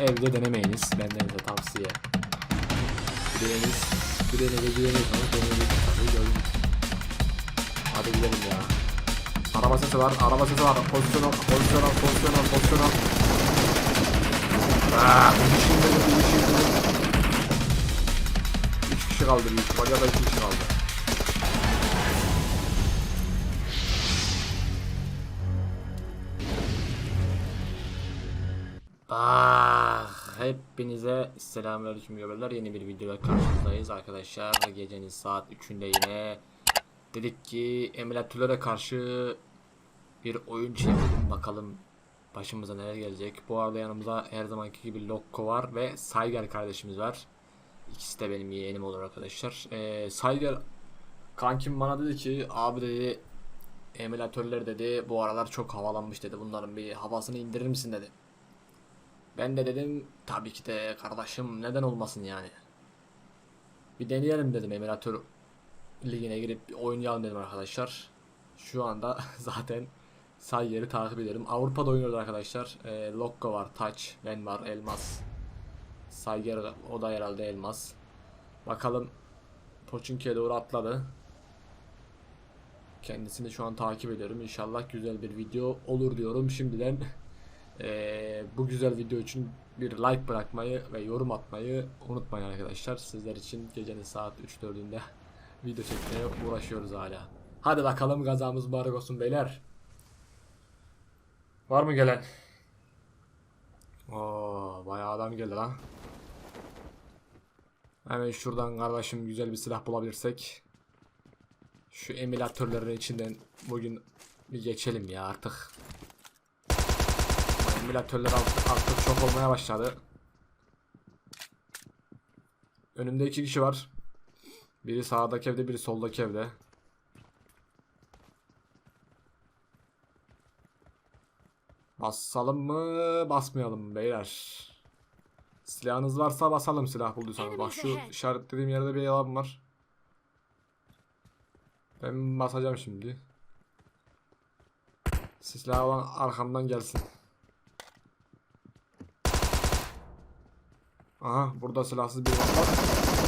evde denemeyiniz. Benden de tavsiye. Bireniz, birine de güveniyorsanız deneyebilirsiniz. tabii, gördünüz. Hadi gidelim ya. Araba sesi var, araba sesi var. Pozisyon al, pozisyon al, pozisyon al, pozisyon al. Aaa, bu işin de. Üç kişi kaldı büyük ya da iki kişi kaldı. Ah, hepinize selamünaleyküm göberler. Yeni bir videoda karşınızdayız arkadaşlar. Gecenin saat 3'ünde yine dedik ki emülatörlere karşı bir oyun çevirelim. Bakalım başımıza neler gelecek. Bu arada yanımızda her zamanki gibi Lokko var ve Sayger kardeşimiz var. İkisi de benim yeğenim olur arkadaşlar. Ee, Sayger kankim bana dedi ki abi dedi emülatörler dedi bu aralar çok havalanmış dedi. Bunların bir havasını indirir misin dedi. Ben de dedim tabii ki de kardeşim neden olmasın yani. Bir deneyelim dedim emülatör ligine girip bir oynayalım dedim arkadaşlar. Şu anda zaten say yeri takip ederim. Avrupa'da oynuyoruz arkadaşlar. E, Lokko var, Touch, ben var, Elmas. Sayger o da herhalde Elmas. Bakalım Pochinki'ye doğru atladı. Kendisini şu an takip ediyorum. İnşallah güzel bir video olur diyorum şimdiden. Ee, bu güzel video için bir like bırakmayı ve yorum atmayı unutmayın arkadaşlar. Sizler için gecenin saat 3-4'ünde video çekmeye uğraşıyoruz hala. Hadi bakalım gazamız mübarek olsun beyler. Var mı gelen? Oo, bayağı adam geldi lan. Hemen şuradan kardeşim güzel bir silah bulabilirsek. Şu emülatörlerin içinden bugün bir geçelim ya artık. Emülatörler artık, artık çok olmaya başladı. Önümde iki kişi var. Biri sağdaki evde, biri soldaki evde. Basalım mı, basmayalım mı beyler? Silahınız varsa basalım silah bulduysanız. Bak şu işaretlediğim yerde bir yalan var. Ben basacağım şimdi. Silah olan arkamdan gelsin. Aha burada silahsız bir var.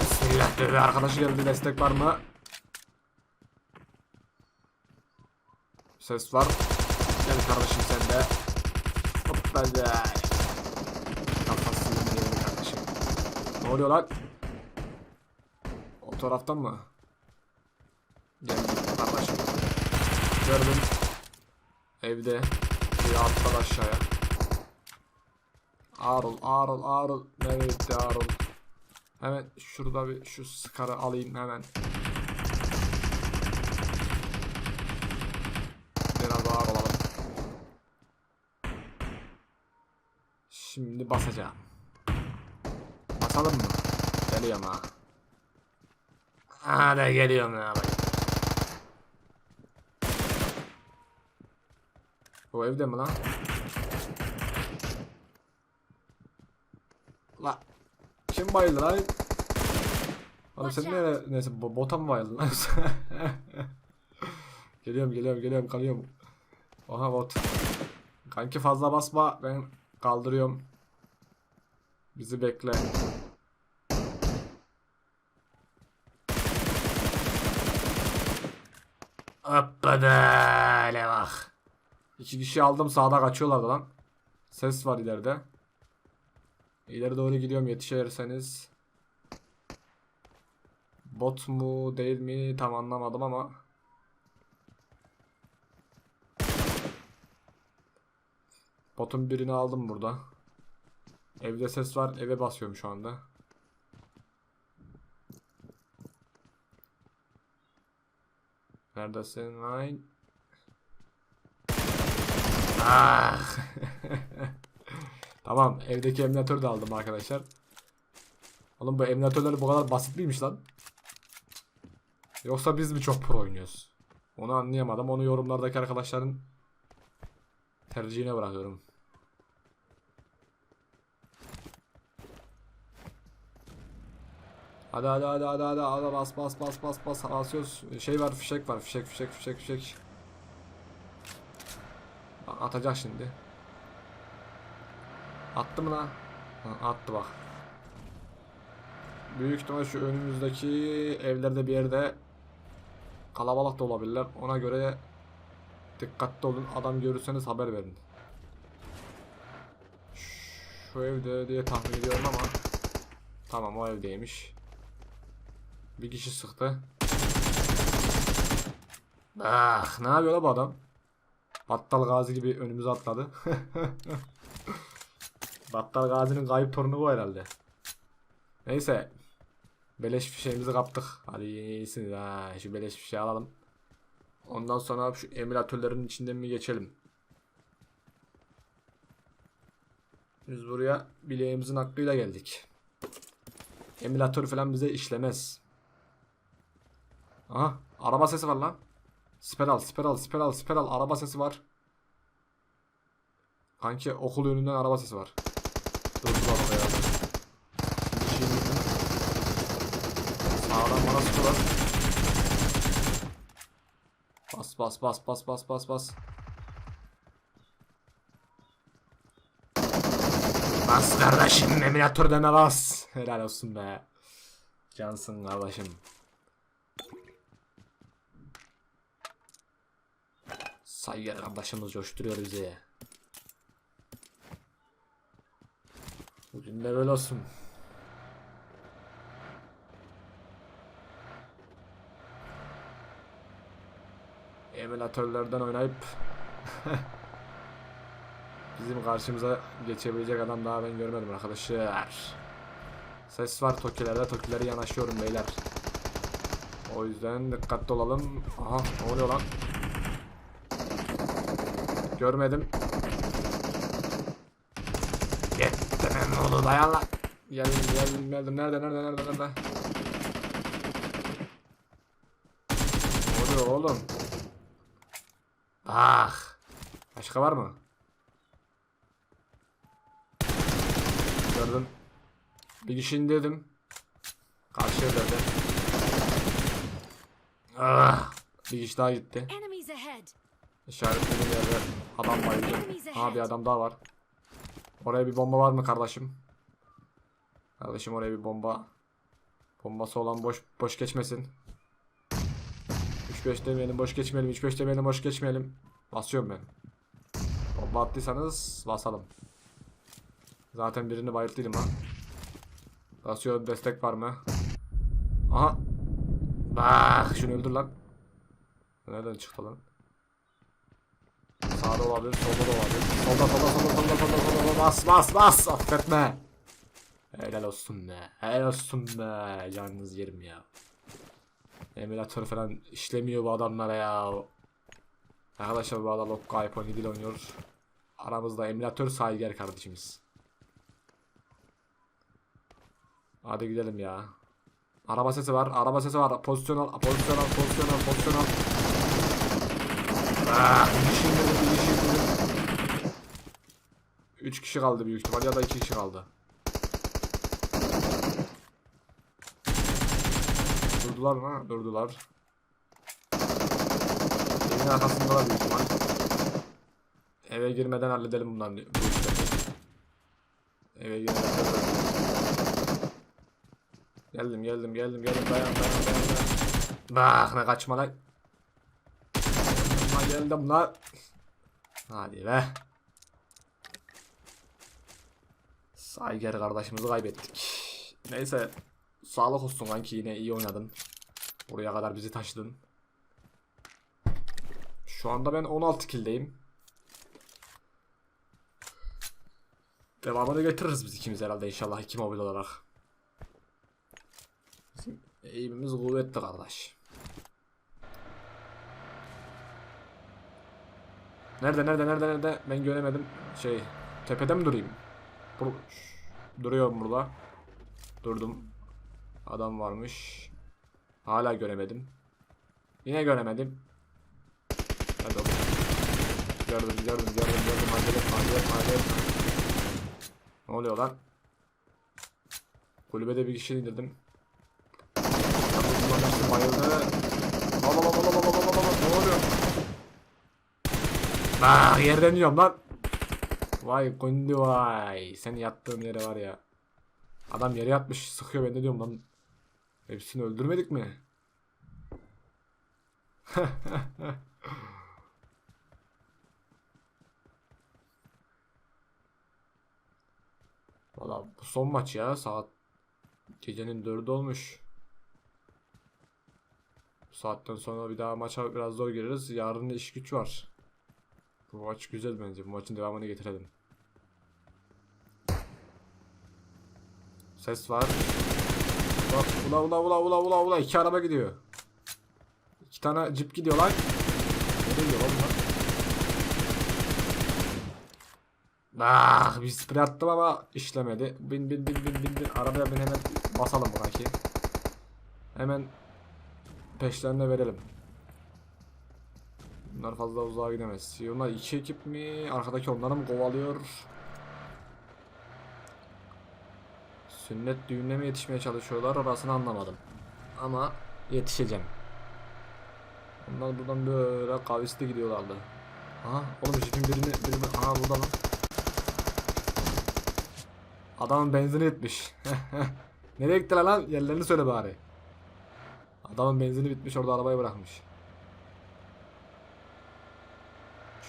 Bismillah dedi geldi destek var mı? Ses var. Gel kardeşim sen de. Hop be. Kafasını yiyelim kardeşim. Ne oluyor lan? O taraftan mı? Gel kardeşim. Gördüm. Evde. Bir alttan aşağıya. Arul, Arul, Arul. Nereye gitti Arul? Hemen şurada bir şu skarı alayım hemen. Biraz ağır olalım. Şimdi basacağım. Basalım mı? Geliyorum ha. Hadi geliyorum ya bak. Bu evde mi lan? La. Kim bayıldı lan? Oğlum sen nereye neyse bo- bota mı bayıldın lan? geliyorum geliyorum geliyorum kalıyorum. Oha bot. Kanki fazla basma ben kaldırıyorum. Bizi bekle. Hoppada bak. İki kişi aldım sağda kaçıyorlardı lan. Ses var ileride. İleri doğru gidiyorum yetişirseniz. Bot mu değil mi tam anlamadım ama. Botun birini aldım burada. Evde ses var eve basıyorum şu anda. Neredesin lan? Ah. Tamam evdeki emülatörü de aldım arkadaşlar. Oğlum bu emülatörler bu kadar basit miymiş lan? Yoksa biz mi çok pro oynuyoruz? Onu anlayamadım. Onu yorumlardaki arkadaşların tercihine bırakıyorum. Hadi hadi hadi hadi hadi hadi bas bas bas bas bas basıyoruz. Şey var fişek var fişek fişek fişek fişek. Atacak şimdi. Attı mı lan? Attı bak. Büyük ihtimal şu önümüzdeki evlerde bir yerde kalabalık da olabilirler. Ona göre dikkatli olun. Adam görürseniz haber verin. Şu evde diye tahmin ediyorum ama tamam o evdeymiş. Bir kişi sıktı. Ah, ne yapıyor bu adam? Battal Gazi gibi önümüze atladı. Battal Gazi'nin kayıp torunu bu herhalde. Neyse. Beleş fişeğimizi kaptık. Hadi iyisiniz ha. Şu beleş fişeği alalım. Ondan sonra şu emülatörlerin içinden mi geçelim? Biz buraya bileğimizin hakkıyla geldik. Emülatör falan bize işlemez. Aha araba sesi var lan. Siper al, siper al, siper al, siper al. Araba sesi var. Kanki okul önünden araba sesi var. Durdular oraya. Bir şey mi? Sağdan bana sıkıyorlar. Bas bas bas bas bas bas bas. Bas kardeşim emülatör deme bas. Helal olsun be. Cansın kardeşim. Saygı kardeşimiz coşturuyor bizi. Bugün de böyle olsun. Emülatörlerden oynayıp bizim karşımıza geçebilecek adam daha ben görmedim arkadaşlar. Ses var Tokilerde, Tokilere yanaşıyorum beyler. O yüzden dikkatli olalım. Aha ne oluyor lan? Görmedim. Gittim oğlu dayan lan. Geldim geldim geldim. Nerede nerede nerede nerede? Ne oluyor oğlum? Ah. Başka var mı? Gördüm. Bir kişi dedim. Karşı evlerde. Ah. Bir kişi daha gitti. İşaretlediğim yerde adam bayıldı. Ha bir adam daha var. Oraya bir bomba var mı kardeşim? Kardeşim oraya bir bomba. Bombası olan boş boş geçmesin. 3-5 demeyelim boş geçmeyelim. 3-5 demeyelim boş geçmeyelim. Basıyorum ben. Bomba attıysanız basalım. Zaten birini bayılttıydım ha. Basıyorum destek var mı? Aha. Bak şunu öldür lan. Nereden çıktı lan? Sağda olabilir, solda da olabilir. Solda, solda, solda, solda, solda, solda. Bas, bas, bas. Affetme. Helal olsun be. Helal olsun be. Canınız yerim ya. Emülatör falan işlemiyor bu adamlara ya. Arkadaşlar bu adam Lokka iPhone 7 ile oynuyor. Aramızda emülatör sahibi kardeşimiz. Hadi gidelim ya. Araba sesi var, araba sesi var. Pozisyon al, pozisyon al, pozisyon al, pozisyon al. Ah, bir kişi indirdim, bir kişi kaldı büyük ihtimal ya da iki kişi kaldı. Durdular mı? Durdular. Evin arkasındalar büyük ihtimal. Eve girmeden halledelim bundan bu işleri. Eve girmeden. Geldim geldim geldim geldim dayan dayan dayan. dayan. Bak ne kaçma lan. Ama geldim lan. Hadi be. Sayger kardeşimizi kaybettik. Neyse. Sağlık olsun kanki yine iyi oynadın. Buraya kadar bizi taşıdın. Şu anda ben 16 kildeyim. Devamını getiririz biz ikimiz herhalde inşallah iki mobil olarak. Bizim eğimimiz kuvvetli kardeş. Nerede nerede nerede nerede ben göremedim. Şey tepede mi durayım? Bur Duruyorum burada. Durdum. Adam varmış. Hala göremedim. Yine göremedim. Hadi oğlum. Gördüm gördüm gördüm gördüm. Acele acele acele. Ne oluyor lan? Kulübede bir kişi indirdim. Kulübede bayıldı. Al al al al al al al al. Ne oluyor? Ah yerden yiyorum lan. Vay kundi vay. Sen yattığın yere var ya. Adam yere yatmış sıkıyor ben de diyorum lan Hepsini öldürmedik mi? Valla bu son maç ya saat gecenin dördü olmuş. Bu saatten sonra bir daha maça biraz zor gireriz. Yarın iş güç var. Bu maç güzel bence. Bu maçın devamını getirelim. Ses var. Bak ula ula ula ula ula ula iki araba gidiyor. İki tane cip gidiyor lan. Nereye gidiyor lan bunlar? Ah bir sprey attım ama işlemedi. Bin bin bin bin bin bin arabaya bin hemen basalım bu kanki. Hemen peşlerine verelim. Bunlar fazla uzağa gidemez. Bunlar iki ekip mi? Arkadaki onları mı kovalıyor? Sünnet düğününe mi yetişmeye çalışıyorlar orasını anlamadım. Ama yetişeceğim. Onlar buradan böyle kavisli gidiyorlardı. Aha oğlum jipin birini birini aha burada lan. Adamın benzini bitmiş. Nereye gittiler lan? Yerlerini söyle bari. Adamın benzini bitmiş orada arabayı bırakmış.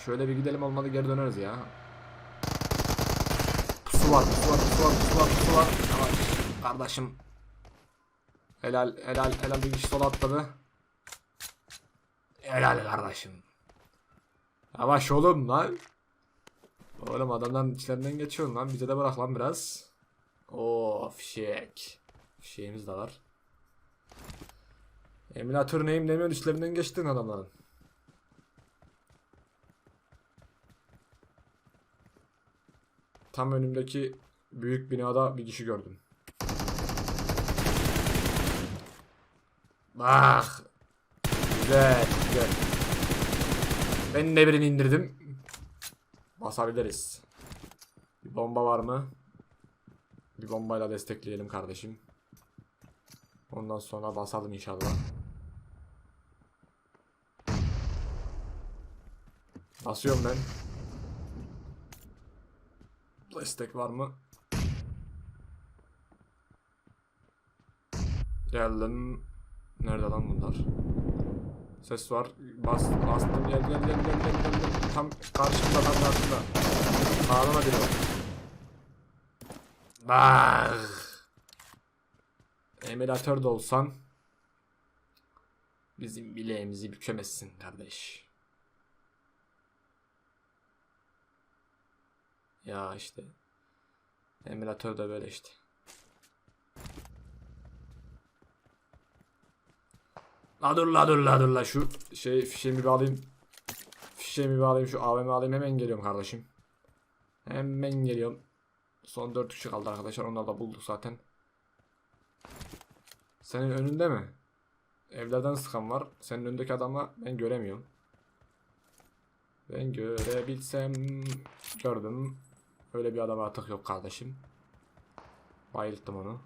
Şöyle bir gidelim olmadı geri döneriz ya. Pusu var, pusu var, pusu var, pusu var, pusu var. Kardeşim. Helal, helal, helal bir kişi sola atladı. Helal kardeşim. Yavaş oğlum lan. Oğlum adamların içlerinden geçiyorsun lan. Bize de bırak lan biraz. Oo fişek. Fişeğimiz de var. Emülatör neyim demiyorsun içlerinden geçtin adamların. Tam önümdeki büyük binada bir kişi gördüm. Bak. Güzel, güzel. Ben de birini indirdim. Basabiliriz. Bir bomba var mı? Bir bombayla destekleyelim kardeşim. Ondan sonra basalım inşallah. Basıyorum ben. Destek var mı? Geldim. Nerede lan bunlar? Ses var. Bas, bastım. Gel gel gel gel gel gel. Tam karşımda tam karşımda. Ağlama var. Bak. Emülatör de olsan bizim bileğimizi bükemezsin kardeş. Ya işte. Emülatör de böyle işte. La dur la dur la dur la şu şey fişeğimi bir alayım. Fişeğimi bir alayım şu AVM alayım hemen geliyorum kardeşim. Hemen geliyorum. Son 4 kişi kaldı arkadaşlar onları da bulduk zaten. Senin önünde mi? Evlerden sıkan var. Senin önündeki adamı ben göremiyorum. Ben görebilsem gördüm. Öyle bir adam artık yok kardeşim. Bayılttım onu.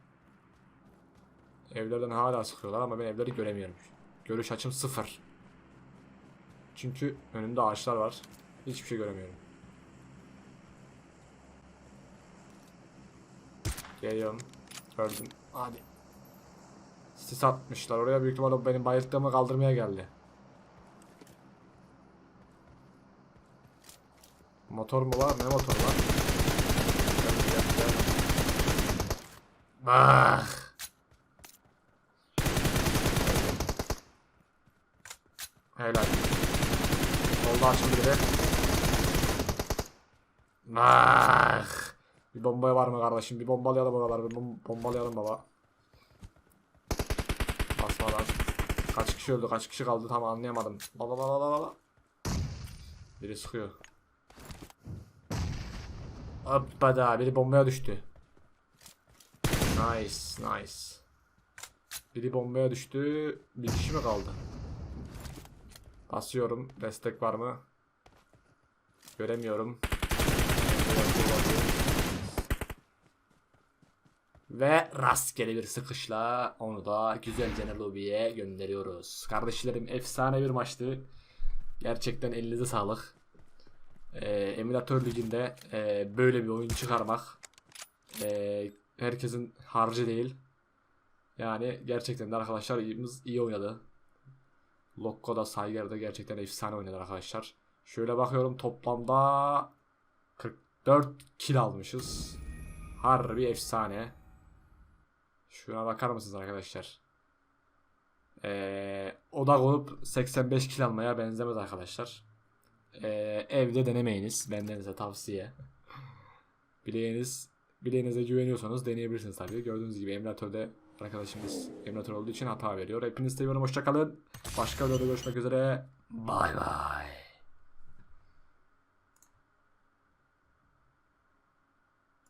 Evlerden hala sıkıyorlar ama ben evleri göremiyorum. Görüş açım sıfır. Çünkü önümde ağaçlar var. Hiçbir şey göremiyorum. Geliyorum. Gördüm. Hadi. Sis atmışlar. Oraya büyük ihtimalle benim bayılttığımı kaldırmaya geldi. Motor mu var? Ne motor var? Gel, gel, gel. Bak. Helal. Solda açıldı biri. Bak. Bir bombaya var mı kardeşim? Bir bombalayalım oraları. Bir bom bombalayalım baba. Basmalar. Kaç kişi öldü? Kaç kişi kaldı? Tam anlayamadım. Baba baba baba baba. Biri sıkıyor. Hoppada biri bombaya düştü. Nice nice. Biri bombaya düştü. Bir kişi mi kaldı? Basıyorum. Destek var mı? Göremiyorum. Ve rastgele bir sıkışla onu da güzelce lobiye gönderiyoruz. Kardeşlerim efsane bir maçtı. Gerçekten elinize sağlık. Ee, emülatör liginde e, böyle bir oyun çıkarmak e, herkesin harcı değil. Yani gerçekten de arkadaşlarımız iyi oynadı. Lokko'da Sayger'de gerçekten efsane oynadı arkadaşlar. Şöyle bakıyorum toplamda 44 kill almışız. Harbi efsane. Şuna bakar mısınız arkadaşlar? Ee, odak olup 85 kill almaya benzemez arkadaşlar. Ee, evde denemeyiniz. Benden size tavsiye. Bileğiniz, bileğinize güveniyorsanız deneyebilirsiniz tabii. Gördüğünüz gibi emülatörde arkadaşımız emülatör olduğu için hata veriyor. Hepinizi seviyorum. Hoşçakalın. Başka videoda görüşmek üzere. Bay bay.